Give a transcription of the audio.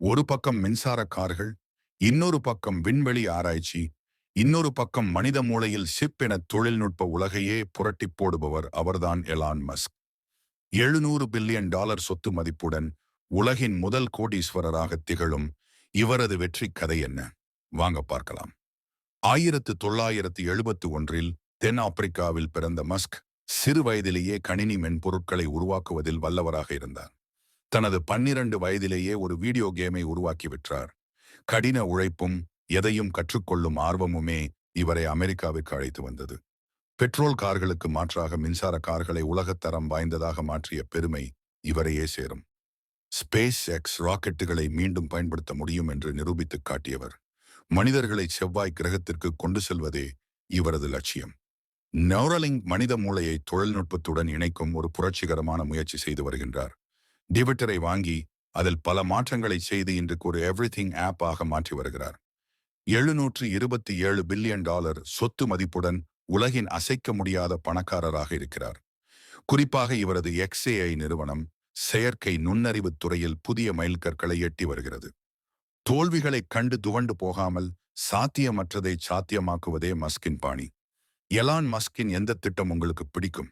ஒரு பக்கம் மின்சார கார்கள் இன்னொரு பக்கம் விண்வெளி ஆராய்ச்சி இன்னொரு பக்கம் மனித மூளையில் சிப் என தொழில்நுட்ப உலகையே புரட்டிப் போடுபவர் அவர்தான் எலான் மஸ்க். எழுநூறு பில்லியன் டாலர் சொத்து மதிப்புடன் உலகின் முதல் கோடீஸ்வரராக திகழும் இவரது வெற்றி கதை என்ன? வாங்க பார்க்கலாம். ஆயிரத்து தொள்ளாயிரத்து எழுபத்து ஒன்றில் தென் ஆப்பிரிக்காவில் பிறந்த மஸ்க் சிறு வயதிலேயே கணினி மென்பொருட்களை உருவாக்குவதில் வல்லவராக இருந்தார். தனது பன்னிரண்டு வயதிலேயே ஒரு வீடியோ கேமை உருவாக்கி விற்றார். கடின உழைப்பும் எதையும் கற்றுக்கொள்ளும் ஆர்வமுமே இவரை அமெரிக்காவிற்கு அழைத்து வந்தது. பெட்ரோல் கார்களுக்கு மாற்றாக மின்சார கார்களை உலகத்தரம் வாய்ந்ததாக மாற்றிய பெருமை இவரையே சேரும். ஸ்பேஸ் எக்ஸ் ராக்கெட்டுகளை மீண்டும் பயன்படுத்த முடியும் என்று நிரூபித்துக் காட்டியவர் மனிதர்களை செவ்வாய் கிரகத்திற்கு கொண்டு செல்வதே இவரது லட்சியம். நௌரலிங் மனித மூளையை தொழில்நுட்பத்துடன் இணைக்கும் ஒரு புரட்சிகரமான முயற்சி செய்து வருகின்றார். டிவிட்டரை வாங்கி அதில் பல மாற்றங்களை செய்து இன்றுக்கு ஒரு எவ்ரிதிங் ஆப் ஆக மாற்றி வருகிறார். எழுநூற்று இருபத்தி ஏழு பில்லியன் டாலர் சொத்து மதிப்புடன் உலகின் அசைக்க முடியாத பணக்காரராக இருக்கிறார். குறிப்பாக இவரது எக்ஸ்ஏஐ நிறுவனம் செயற்கை நுண்ணறிவுத் துறையில் புதிய மைல்கற்களை எட்டி வருகிறது. தோல்விகளைக் கண்டு துவண்டு போகாமல் சாத்தியமற்றதை சாத்தியமாக்குவதே மஸ்கின் பாணி. எலான் மஸ்கின் எந்த திட்டம் உங்களுக்கு பிடிக்கும்?